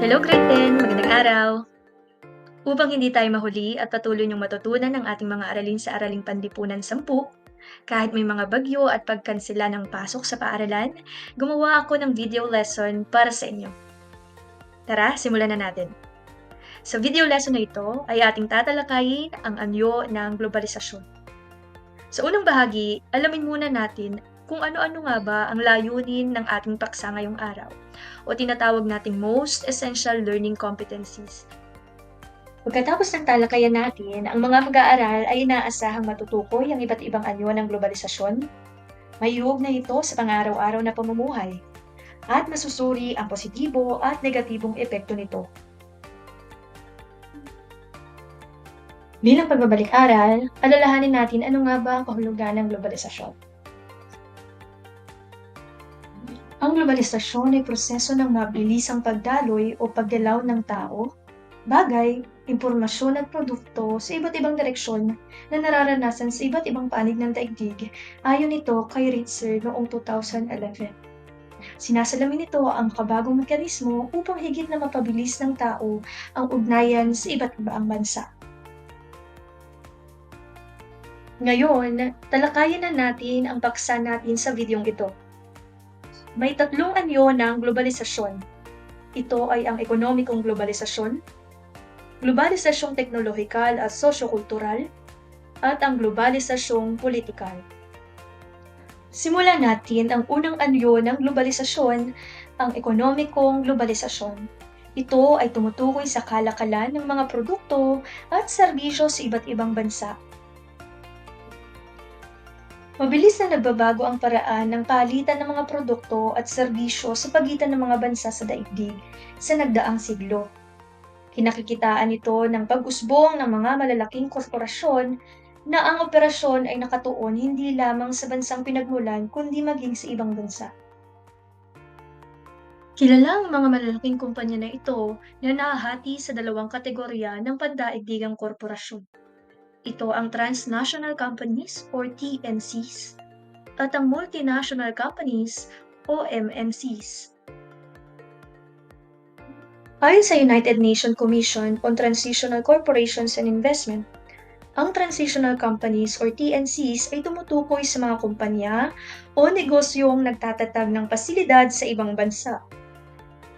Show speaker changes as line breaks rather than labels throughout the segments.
Hello grade 10! Magandang araw! Upang hindi tayo mahuli at patuloy niyong matutunan ang ating mga aralin sa Araling Panlipunan 10, kahit may mga bagyo at pagkansela ng pasok sa paaralan, gumawa ako ng video lesson para sa inyo. Tara, simulan na natin. Sa video lesson na ito ay ating tatalakayin ang anyo ng globalisasyon. Sa unang bahagi, alamin muna natin kung ano-ano nga ba ang layunin ng ating paksa ngayong araw o tinatawag nating most essential learning competencies. Pagkatapos ng talakayan natin, ang mga mag-aaral ay inaasahang matutukoy ang iba't ibang anyo ng globalisasyon. May na ito sa pang-araw-araw na pamumuhay at masusuri ang positibo at negatibong epekto nito. Bilang pagbabalik-aral, alalahanin natin ano nga ba ang kahulugan ng globalisasyon. Globalisasyon ay proseso ng mabilisang pagdaloy o pagdalaw ng tao, bagay, impormasyon at produkto sa iba't ibang direksyon na nararanasan sa iba't ibang panig ng daigdig ayon ito kay Ritzer noong 2011. Sinasalamin nito ang kabagong mekanismo upang higit na mapabilis ng tao ang ugnayan sa iba't ibang bansa. Ngayon, talakayan na natin ang paksa natin sa videong ito. May tatlong anyo ng globalisasyon. Ito ay ang ekonomikong globalisasyon, globalisasyong teknolohikal at sosyo-kultural, at ang globalisasyong politikal. Simulan natin ang unang anyo ng globalisasyon, ang ekonomikong globalisasyon. Ito ay tumutukoy sa kalakalan ng mga produkto at serbisyo sa iba't ibang bansa Mabilis na nagbabago ang paraan ng palitan ng mga produkto at serbisyo sa pagitan ng mga bansa sa daigdig sa nagdaang siglo. Kinakikitaan ito ng pag-usbong ng mga malalaking korporasyon na ang operasyon ay nakatuon hindi lamang sa bansang pinagmulan kundi maging sa ibang bansa. Kilala ang mga malalaking kumpanya na ito na nahahati sa dalawang kategorya ng pandaigdigang korporasyon. Ito ang transnational companies or TNCs at ang multinational companies o MNCs. Ayon sa United Nations Commission on Transitional Corporations and Investment, ang transitional companies or TNCs ay tumutukoy sa mga kumpanya o negosyong nagtatatag ng pasilidad sa ibang bansa,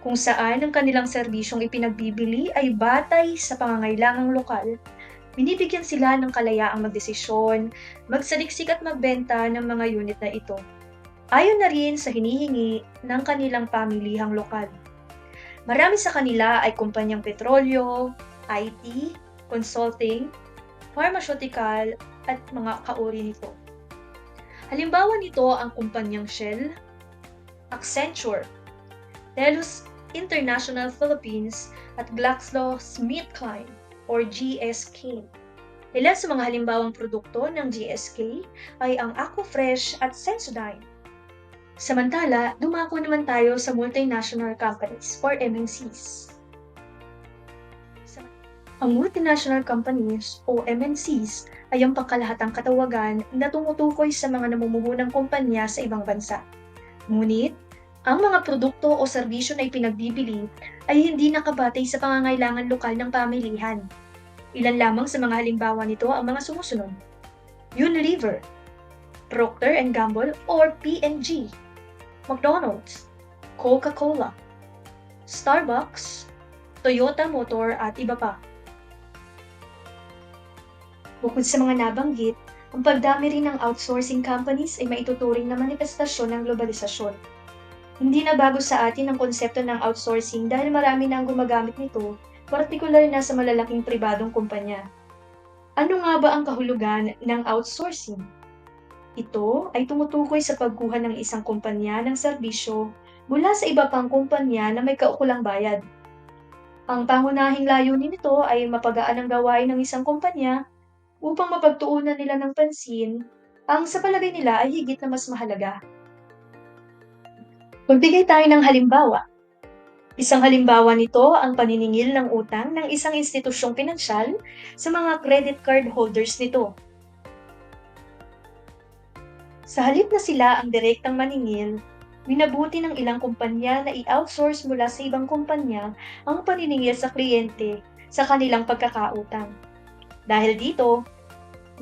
kung saan ang kanilang serbisyong ipinagbibili ay batay sa pangangailangang lokal binibigyan sila ng kalayaang magdesisyon, magsaliksik at magbenta ng mga unit na ito. Ayon na rin sa hinihingi ng kanilang pamilihang lokal. Marami sa kanila ay kumpanyang petrolyo, IT, consulting, pharmaceutical, at mga kauri nito. Halimbawa nito ang kumpanyang Shell, Accenture, Telus International Philippines at GlaxoSmithKline or GSK. Ilan sa mga halimbawang produkto ng GSK ay ang Aquafresh at Sensodyne. Samantala, dumako naman tayo sa multinational companies or MNCs. Ang multinational companies o MNCs ay ang pangkalahatang katawagan na tumutukoy sa mga namumuhunang kumpanya sa ibang bansa. Ngunit, ang mga produkto o serbisyo na ipinagbibili ay hindi nakabatay sa pangangailangan lokal ng pamilihan. Ilan lamang sa mga halimbawa nito ang mga sumusunod. Unilever, Procter and Gamble or P&G, McDonald's, Coca-Cola, Starbucks, Toyota Motor at iba pa. Bukod sa mga nabanggit, ang pagdami rin ng outsourcing companies ay maituturing na manifestasyon ng globalisasyon hindi na bago sa atin ang konsepto ng outsourcing dahil marami na ang gumagamit nito, partikular na sa malalaking pribadong kumpanya. Ano nga ba ang kahulugan ng outsourcing? Ito ay tumutukoy sa pagkuha ng isang kumpanya ng serbisyo mula sa iba pang kumpanya na may kaukulang bayad. Ang pangunahing layunin nito ay mapagaan ang gawain ng isang kumpanya upang mapagtuunan nila ng pansin ang sa palagay nila ay higit na mas mahalaga Magbigay tayo ng halimbawa. Isang halimbawa nito ang paniningil ng utang ng isang institusyong pinansyal sa mga credit card holders nito. Sa halip na sila ang direktang maningil, Minabuti ng ilang kumpanya na i-outsource mula sa ibang kumpanya ang paniningil sa kliyente sa kanilang pagkakautang. Dahil dito,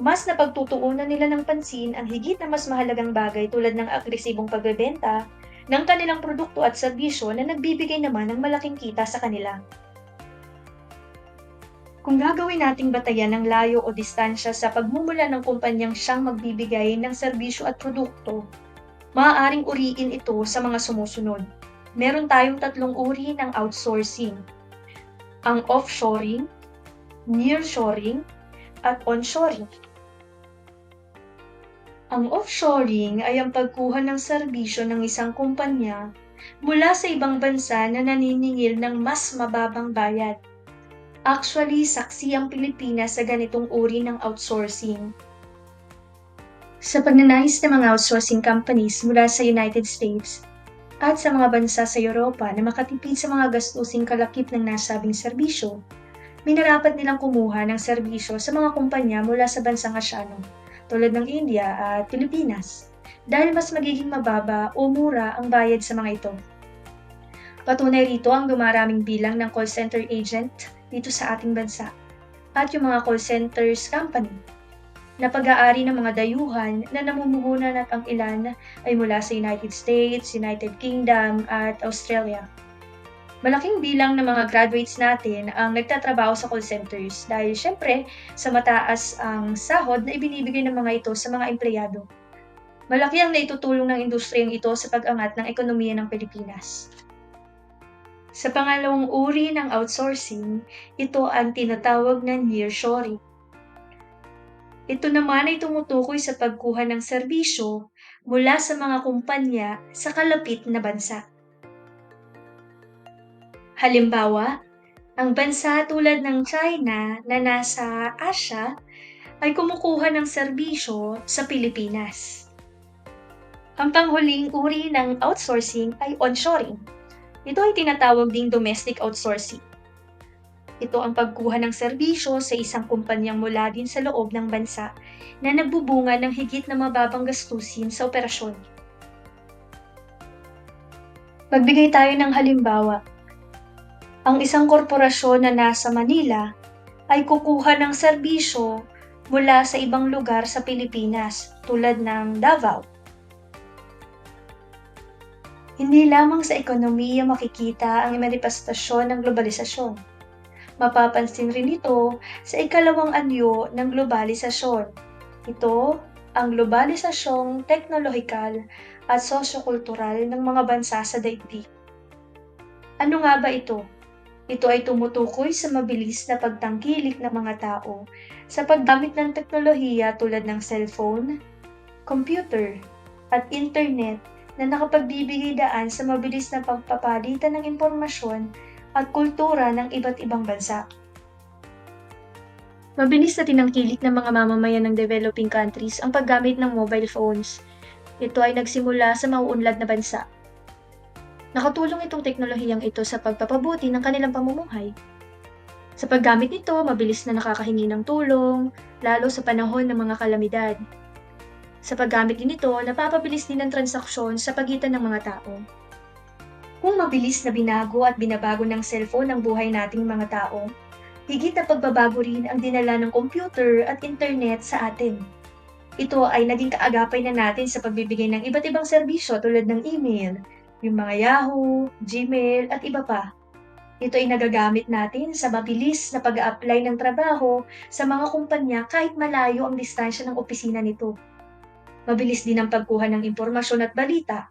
mas napagtutuunan nila ng pansin ang higit na mas mahalagang bagay tulad ng agresibong pagbebenta ng kanilang produkto at serbisyo na nagbibigay naman ng malaking kita sa kanila. Kung gagawin nating batayan ng layo o distansya sa pagmumula ng kumpanyang siyang magbibigay ng serbisyo at produkto, maaaring uriin ito sa mga sumusunod. Meron tayong tatlong uri ng outsourcing. Ang offshoring, nearshoring, at onshoring. Ang offshoring ay ang pagkuha ng serbisyo ng isang kumpanya mula sa ibang bansa na naniningil ng mas mababang bayad. Actually, saksi ang Pilipinas sa ganitong uri ng outsourcing. Sa pagnanais ng mga outsourcing companies mula sa United States at sa mga bansa sa Europa na makatipid sa mga gastusing kalakip ng nasabing serbisyo, minarapat nilang kumuha ng serbisyo sa mga kumpanya mula sa bansang Asyano, tulad ng India at Pilipinas, dahil mas magiging mababa o mura ang bayad sa mga ito. Patunay rito ang dumaraming bilang ng call center agent dito sa ating bansa at yung mga call centers company na pag-aari ng mga dayuhan na namumuhunan at ang ilan ay mula sa United States, United Kingdom at Australia. Malaking bilang ng mga graduates natin ang nagtatrabaho sa call centers dahil syempre sa mataas ang sahod na ibinibigay ng mga ito sa mga empleyado. Malaki ang naitutulong ng industriyang ito sa pag-angat ng ekonomiya ng Pilipinas. Sa pangalawang uri ng outsourcing, ito ang tinatawag na nearshoring. Ito naman ay tumutukoy sa pagkuha ng serbisyo mula sa mga kumpanya sa kalapit na bansa. Halimbawa, ang bansa tulad ng China na nasa Asia ay kumukuha ng serbisyo sa Pilipinas. Ang panghuling uri ng outsourcing ay onshoring. Ito ay tinatawag ding domestic outsourcing. Ito ang pagkuha ng serbisyo sa isang kumpanyang mula din sa loob ng bansa na nagbubunga ng higit na mababang gastusin sa operasyon. Magbigay tayo ng halimbawa. Ang isang korporasyon na nasa Manila ay kukuha ng serbisyo mula sa ibang lugar sa Pilipinas tulad ng Davao. Hindi lamang sa ekonomiya makikita ang manifestasyon ng globalisasyon. Mapapansin rin ito sa ikalawang anyo ng globalisasyon. Ito ang globalisasyong teknolohikal at sosyokultural ng mga bansa sa daigdig. Ano nga ba ito? Ito ay tumutukoy sa mabilis na pagtangkilik ng mga tao sa paggamit ng teknolohiya tulad ng cellphone, computer, at internet na nakapagbibigay daan sa mabilis na pagpapalitan ng impormasyon at kultura ng iba't ibang bansa. Mabilis na tinangkilik ng mga mamamayan ng developing countries ang paggamit ng mobile phones. Ito ay nagsimula sa mauunlad na bansa. Nakatulong itong teknolohiyang ito sa pagpapabuti ng kanilang pamumuhay. Sa paggamit nito, mabilis na nakakahingi ng tulong, lalo sa panahon ng mga kalamidad. Sa paggamit din nito, napapabilis din ang transaksyon sa pagitan ng mga tao. Kung mabilis na binago at binabago ng cellphone ang buhay nating mga tao, higit na pagbabago rin ang dinala ng computer at internet sa atin. Ito ay naging kaagapay na natin sa pagbibigay ng iba't ibang serbisyo tulad ng email, yung mga Yahoo, Gmail at iba pa. Ito ay nagagamit natin sa mabilis na pag apply ng trabaho sa mga kumpanya kahit malayo ang distansya ng opisina nito. Mabilis din ang pagkuha ng impormasyon at balita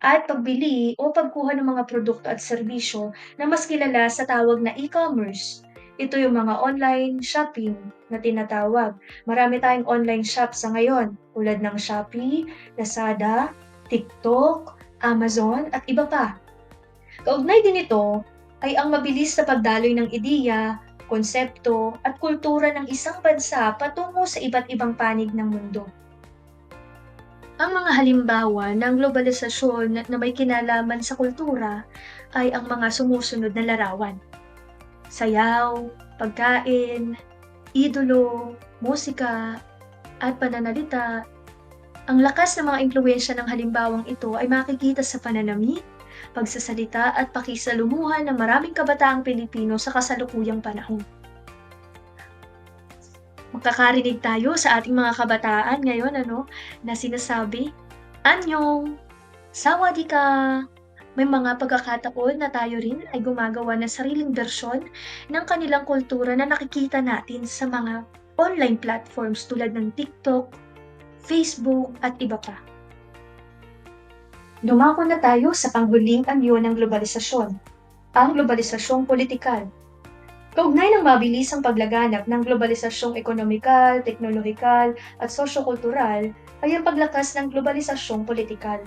at pagbili o pagkuha ng mga produkto at serbisyo na mas kilala sa tawag na e-commerce. Ito yung mga online shopping na tinatawag. Marami tayong online shop sa ngayon tulad ng Shopee, Lazada, TikTok, Amazon at iba pa. Kaugnay din ito ay ang mabilis na pagdaloy ng ideya, konsepto at kultura ng isang bansa patungo sa iba't ibang panig ng mundo. Ang mga halimbawa ng globalisasyon na may kinalaman sa kultura ay ang mga sumusunod na larawan. Sayaw, pagkain, idolo, musika, at pananalita. Ang lakas ng mga impluwensya ng halimbawang ito ay makikita sa pananamit, pagsasalita at pakisalumuhan ng maraming kabataang Pilipino sa kasalukuyang panahon. Makakarinig tayo sa ating mga kabataan ngayon ano, na sinasabi, Anyong! Sawadika! May mga pagkakataon na tayo rin ay gumagawa ng sariling bersyon ng kanilang kultura na nakikita natin sa mga online platforms tulad ng TikTok, Facebook at iba pa. Dumako na tayo sa panghuling anyo ng globalisasyon, ang globalisasyong politikal. Kaugnay ng mabilisang paglaganap ng globalisasyong ekonomikal, teknolohikal at sosyo-kultural ay ang paglakas ng globalisasyong politikal.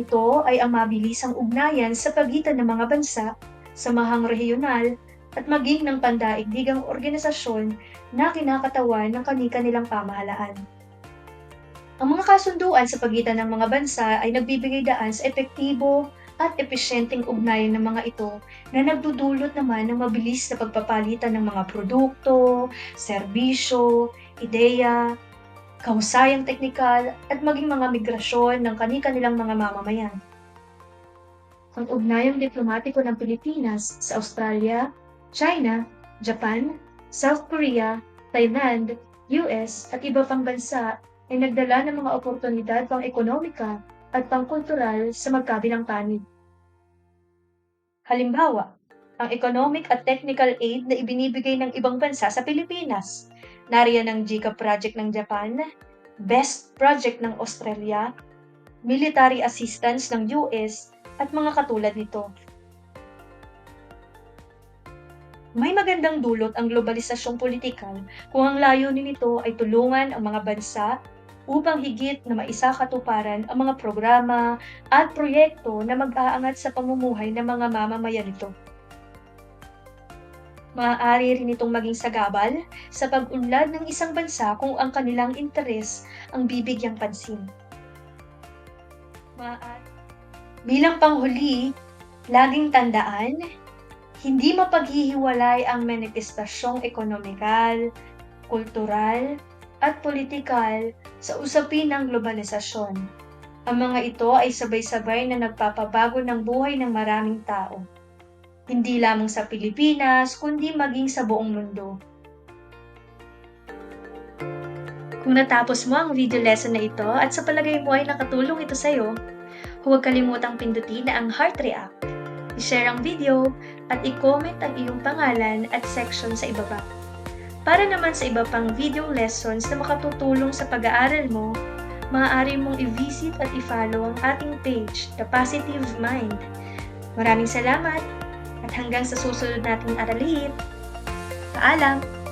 Ito ay ang mabilisang ugnayan sa pagitan ng mga bansa, samahang rehiyonal at maging ng pandaigdigang organisasyon na kinakatawan ng kani-kanilang pamahalaan. Ang mga kasunduan sa pagitan ng mga bansa ay nagbibigay daan sa epektibo at epesyenteng ugnayan ng mga ito na nagdudulot naman ng mabilis na pagpapalitan ng mga produkto, serbisyo, ideya, kahusayang teknikal at maging mga migrasyon ng kani-kanilang mga mamamayan. Ang ugnayang diplomatiko ng Pilipinas sa Australia, China, Japan, South Korea, Thailand, US at iba pang bansa ay nagdala ng mga oportunidad pang ekonomika at pangkultural sa magkabilang panig. Halimbawa, ang economic at technical aid na ibinibigay ng ibang bansa sa Pilipinas. Nariyan ang JICA project ng Japan, BEST project ng Australia, military assistance ng US at mga katulad nito. May magandang dulot ang globalisasyong politikal kung ang layunin nito ay tulungan ang mga bansa upang higit na maisakatuparan ang mga programa at proyekto na mag-aangat sa pamumuhay ng mga mamamayan nito. Maaari rin itong maging sagabal sa pag-unlad ng isang bansa kung ang kanilang interes ang bibigyang pansin. Maaari. Bilang panghuli, laging tandaan, hindi mapaghihiwalay ang manifestasyong ekonomikal, kultural, at politikal sa usapin ng globalisasyon. Ang mga ito ay sabay-sabay na nagpapabago ng buhay ng maraming tao. Hindi lamang sa Pilipinas, kundi maging sa buong mundo. Kung natapos mo ang video lesson na ito at sa palagay mo ay nakatulong ito sa iyo, huwag kalimutang pindutin na ang heart react, i-share ang video, at i-comment ang iyong pangalan at section sa ibaba. Para naman sa iba pang video lessons na makatutulong sa pag-aaral mo, maaari mong i-visit at i-follow ang ating page, The Positive Mind. Maraming salamat at hanggang sa susunod nating aralin. Paalam!